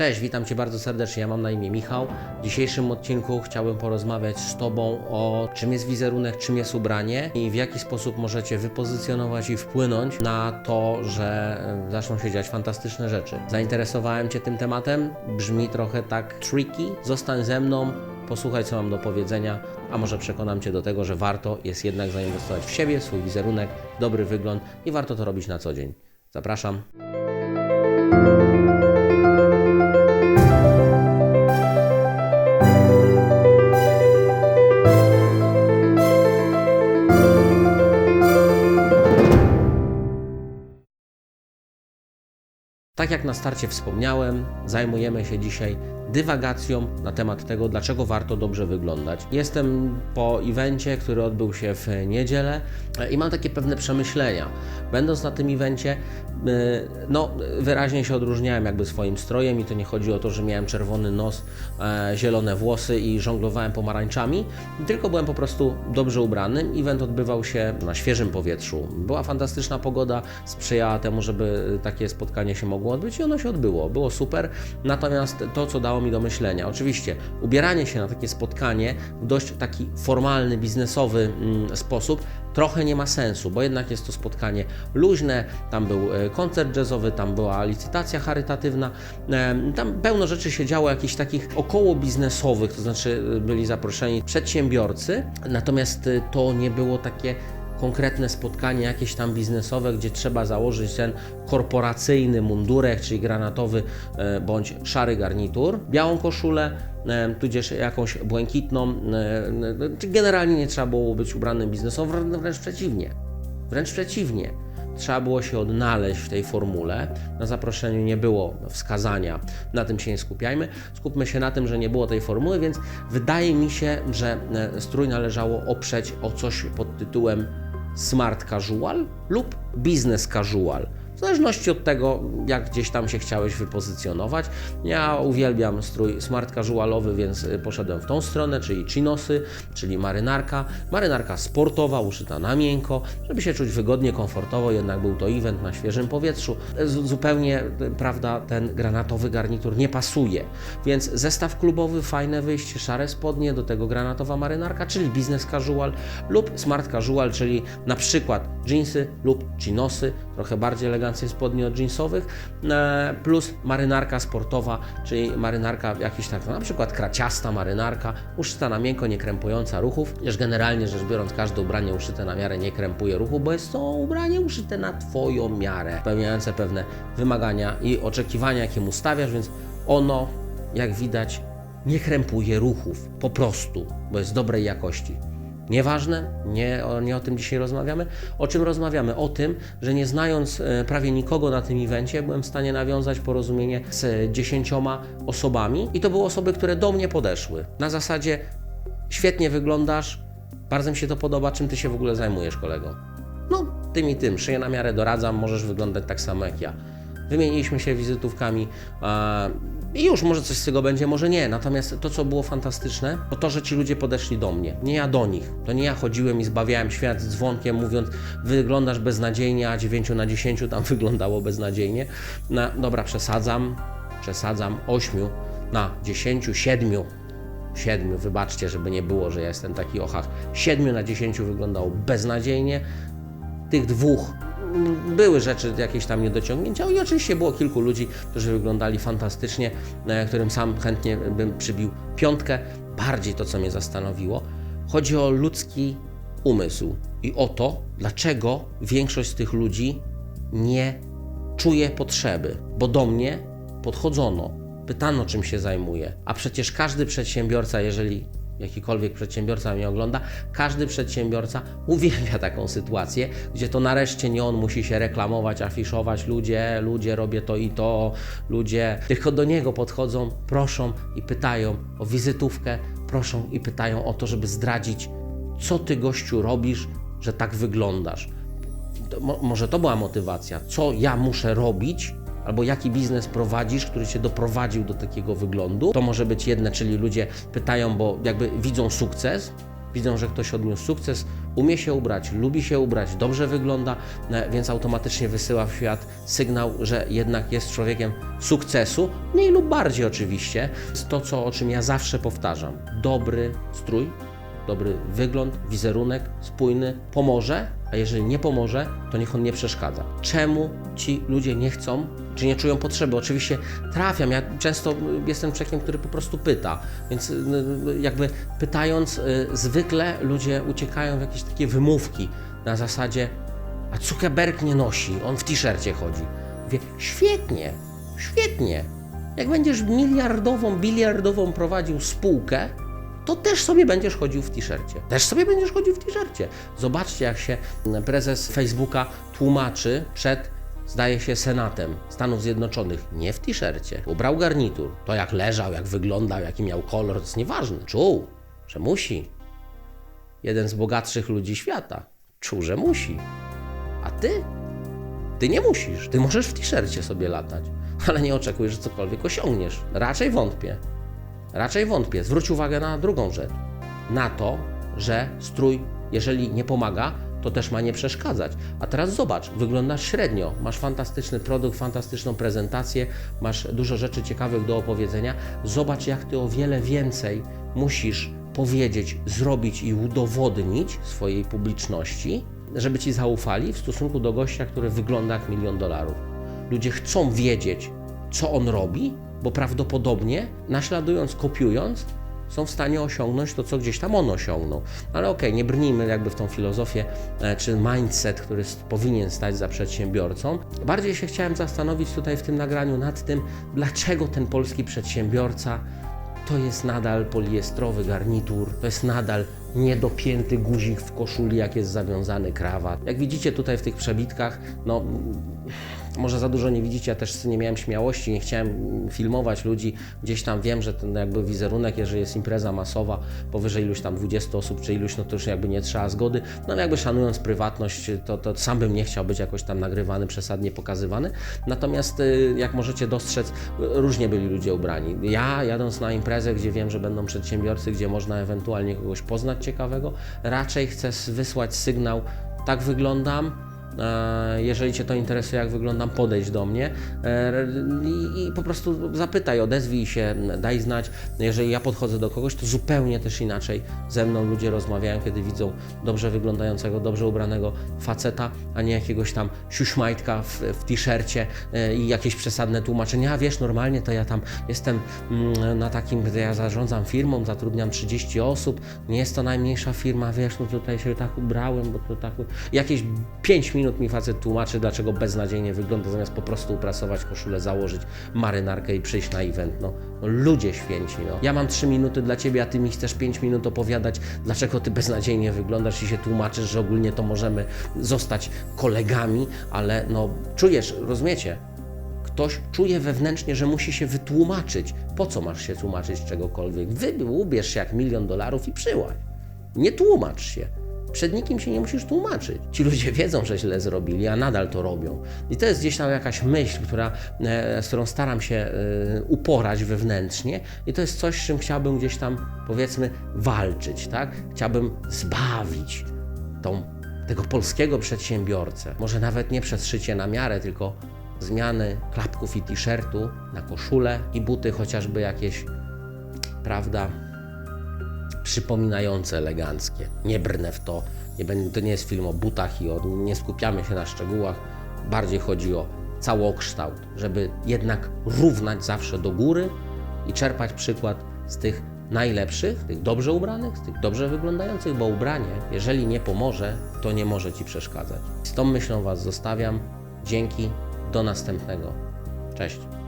Cześć, witam Cię bardzo serdecznie. Ja mam na imię Michał. W dzisiejszym odcinku chciałbym porozmawiać z Tobą o czym jest wizerunek, czym jest ubranie i w jaki sposób możecie wypozycjonować i wpłynąć na to, że zaczną się dziać fantastyczne rzeczy. Zainteresowałem Cię tym tematem? Brzmi trochę tak tricky. Zostań ze mną, posłuchaj co mam do powiedzenia, a może przekonam Cię do tego, że warto jest jednak zainwestować w siebie, w swój wizerunek, dobry wygląd i warto to robić na co dzień. Zapraszam. Tak jak na starcie wspomniałem, zajmujemy się dzisiaj dywagacją na temat tego, dlaczego warto dobrze wyglądać. Jestem po evencie, który odbył się w niedzielę e, i mam takie pewne przemyślenia. Będąc na tym evencie, e, no, wyraźnie się odróżniałem jakby swoim strojem i to nie chodzi o to, że miałem czerwony nos, e, zielone włosy i żonglowałem pomarańczami, tylko byłem po prostu dobrze ubrany. Event odbywał się na świeżym powietrzu. Była fantastyczna pogoda, sprzyjała temu, żeby takie spotkanie się mogło odbyć i ono się odbyło. Było super. Natomiast to, co dało mi do myślenia, oczywiście ubieranie się na takie spotkanie w dość taki formalny, biznesowy mm, sposób trochę nie ma sensu, bo jednak jest to spotkanie luźne, tam był e, koncert jazzowy, tam była licytacja charytatywna, e, tam pełno rzeczy się działo, jakichś takich około biznesowych, to znaczy e, byli zaproszeni przedsiębiorcy, natomiast to nie było takie konkretne spotkanie jakieś tam biznesowe, gdzie trzeba założyć ten korporacyjny mundurek, czyli granatowy e, bądź szary garnitur, białą koszulę, e, tudzież jakąś błękitną. e, Generalnie nie trzeba było być ubranym biznesowo, wrę- wręcz przeciwnie. Wręcz przeciwnie. Trzeba było się odnaleźć w tej formule. Na zaproszeniu nie było wskazania, na tym się nie skupiajmy. Skupmy się na tym, że nie było tej formuły, więc wydaje mi się, że strój należało oprzeć o coś pod tytułem smart casual lub business casual. W zależności od tego, jak gdzieś tam się chciałeś wypozycjonować. Ja uwielbiam strój smart casualowy, więc y, poszedłem w tą stronę, czyli chinosy, czyli marynarka. Marynarka sportowa, uszyta na miękko, żeby się czuć wygodnie, komfortowo, jednak był to event na świeżym powietrzu. Zupełnie, y, prawda, ten granatowy garnitur nie pasuje. Więc zestaw klubowy, fajne wyjście, szare spodnie, do tego granatowa marynarka, czyli business casual lub smart casual, czyli na przykład jeansy lub chinosy, trochę bardziej eleganckie spodnie od jeansowych, e, plus marynarka sportowa, czyli marynarka jakiś tak, na przykład kraciasta marynarka, uszyta na miękko, nie krępująca ruchów, chociaż generalnie rzecz biorąc każde ubranie uszyte na miarę nie krępuje ruchu, bo jest to ubranie uszyte na Twoją miarę, spełniające pewne wymagania i oczekiwania, jakie mu stawiasz, więc ono, jak widać, nie krępuje ruchów, po prostu, bo jest dobrej jakości. Nieważne, nie nie o tym dzisiaj rozmawiamy. O czym rozmawiamy? O tym, że nie znając e, prawie nikogo na tym evencie, byłem w stanie nawiązać porozumienie z dziesięcioma osobami i to były osoby, które do mnie podeszły. Na zasadzie świetnie wyglądasz, bardzo mi się to podoba, czym ty się w ogóle zajmujesz, kolego? No, tym i tym, szyję na miarę doradzam, możesz wyglądać tak samo jak ja. Wymieniliśmy się wizytówkami a, i już może coś z tego będzie, może nie. Natomiast to, co było fantastyczne, to to, że ci ludzie podeszli do mnie, nie ja do nich. To nie ja chodziłem i zbawiałem świat dzwonkiem, mówiąc, wyglądasz beznadziejnie, a 9 na 10 tam wyglądało beznadziejnie. Na, dobra, przesadzam, przesadzam, 8 na 10, 7 siedmiu, wybaczcie, żeby nie było, że ja jestem taki ochach, siedmiu na dziesięciu wyglądało beznadziejnie, tych dwóch były rzeczy, jakieś tam niedociągnięcia i oczywiście było kilku ludzi, którzy wyglądali fantastycznie, e, którym sam chętnie bym przybił piątkę. Bardziej to, co mnie zastanowiło, chodzi o ludzki umysł i o to, dlaczego większość z tych ludzi nie czuje potrzeby, bo do mnie podchodzono, pytano, czym się zajmuję, a przecież każdy przedsiębiorca, jeżeli jakikolwiek przedsiębiorca mnie ogląda, każdy przedsiębiorca uwielbia taką sytuację, gdzie to nareszcie nie on musi się reklamować, afiszować, ludzie, ludzie, robię to i to, ludzie, tylko do niego podchodzą, proszą i pytają o wizytówkę, proszą i pytają o to, żeby zdradzić, co ty gościu robisz, że tak wyglądasz. To, mo, może to była motywacja, co ja muszę robić, albo jaki biznes prowadzisz, który cię doprowadził do takiego wyglądu. To może być jedne, czyli ludzie pytają, bo jakby widzą sukces, widzą, że ktoś odniósł sukces, umie się ubrać, lubi się ubrać, dobrze wygląda, e, więc automatycznie wysyła w świat sygnał, że jednak jest człowiekiem sukcesu, mniej lub bardziej oczywiście. To, co, o czym ja zawsze powtarzam. Dobry strój, dobry wygląd, wizerunek, spójny pomoże, a jeżeli nie pomoże, to niech on nie przeszkadza. Czemu ci ludzie nie chcą, czy nie czują potrzeby? Oczywiście trafiam, ja często jestem człowiekiem, który po prostu pyta, więc y, y, jakby pytając, y, zwykle ludzie uciekają w jakieś takie wymówki na zasadzie, a Zuckerberg nie nosi, on w t-shircie chodzi. Mówię, świetnie, świetnie. Jak będziesz miliardową, biliardową prowadził spółkę, to też sobie będziesz chodził w t-shircie. Też sobie będziesz chodził w t-shircie. Zobaczcie, jak się prezes Facebooka tłumaczy przed, zdaje się, Senatem Stanów Zjednoczonych. Nie w t-shircie. Ubrał garnitur. To jak leżał, jak wyglądał, jaki miał kolor, to jest nieważne. Czuł, że musi. Jeden z bogatszych ludzi świata czuł, że musi. A ty? Ty nie musisz. Ty możesz w t-shircie sobie latać. Ale nie oczekuj, że cokolwiek osiągniesz. Raczej wątpię. Raczej wątpię. Zwróć uwagę na drugą rzecz. Na to, że strój, jeżeli nie pomaga, to też ma nie przeszkadzać. A teraz zobacz, wyglądasz średnio. Masz fantastyczny produkt, fantastyczną prezentację, masz dużo rzeczy ciekawych do opowiedzenia. Zobacz, jak ty o wiele więcej musisz powiedzieć, zrobić i udowodnić swojej publiczności, żeby ci zaufali w stosunku do gościa, który wygląda jak milion dolarów. Ludzie chcą wiedzieć, co on robi, bo prawdopodobnie naśladując, kopiując, są w stanie osiągnąć to, co gdzieś tam on osiągnął. Ale okej, nie brnijmy jakby w tą filozofię e, czy mindset, który powinien stać za przedsiębiorcą. Bardziej się chciałem zastanowić tutaj w tym nagraniu nad tym, dlaczego ten polski przedsiębiorca to jest nadal poliestrowy garnitur, to jest nadal niedopięty guzik w koszuli, jak jest zawiązany krawat. Jak widzicie tutaj w tych przebitkach, no może za dużo nie widzicie, ja też nie miałem śmiałości, nie chciałem filmować ludzi. Gdzieś tam wiem, że ten jakby wizerunek, jeżeli jest impreza masowa, powyżej iluś tam 20 osób czy iluś, no to już jakby nie trzeba zgody. No ale jakby szanując prywatność, to, to sam bym nie chciał być jakoś tam nagrywany, przesadnie pokazywany. Natomiast y, jak możecie dostrzec, różnie byli ludzie ubrani. Ja jadąc na imprezę, gdzie wiem, że będą przedsiębiorcy, gdzie można ewentualnie kogoś poznać ciekawego, raczej chcę wysłać sygnał, tak wyglądam, Jeżeli Cię to interesuje, jak wyglądam, podejdź do mnie e, i, i po prostu zapytaj, odezwij się, daj znać. Jeżeli ja podchodzę do kogoś, to zupełnie też inaczej ze mną ludzie rozmawiają, kiedy widzą dobrze wyglądającego, dobrze ubranego faceta, a nie jakiegoś tam siuśmajtka w, w t-shircie e, i jakieś przesadne tłumaczenia. A wiesz, normalnie to ja tam jestem mm, na takim, gdy ja zarządzam firmą, zatrudniam 30 osób, nie jest to najmniejsza firma, wiesz, no tutaj się tak ubrałem, bo to tak... Jakieś 5 minut mi facet tłumaczy, dlaczego beznadziejnie wygląda, zamiast po prostu uprasować koszulę, założyć marynarkę i przyjść na event. No, no ludzie święci, no. Ja mam 3 minuty dla Ciebie, a Ty mi chcesz 5 minut opowiadać, dlaczego Ty beznadziejnie wyglądasz i się tłumaczysz, że ogólnie to możemy zostać kolegami, ale no czujesz, rozumiecie? Ktoś czuje wewnętrznie, że musi się wytłumaczyć. Po co masz się tłumaczyć czegokolwiek? Wy się jak milion dolarów i przyłaź. Nie tłumacz się. Przed nikim się nie musisz tłumaczyć. Ci ludzie wiedzą, że źle zrobili, a nadal to robią. I to jest gdzieś tam jakaś myśl, która, e, z którą staram się e, uporać wewnętrznie, i to jest coś, z czym chciałbym gdzieś tam, powiedzmy, walczyć, tak? Chciałbym zbawić tą, tego polskiego przedsiębiorcę. Może nawet nie przez szycie na miarę, tylko zmiany klapków i t-shirtu na koszulę i buty, chociażby jakieś, prawda? Przypominające eleganckie. Nie brnę w to. Nie będę, to nie jest film o butach i o, nie skupiamy się na szczegółach. Bardziej chodzi o całokształt, żeby jednak równać zawsze do góry i czerpać przykład z tych najlepszych, tych dobrze ubranych, z tych dobrze wyglądających, bo ubranie, jeżeli nie pomoże, to nie może Ci przeszkadzać. Z tą myślą Was zostawiam. Dzięki, do następnego. Cześć.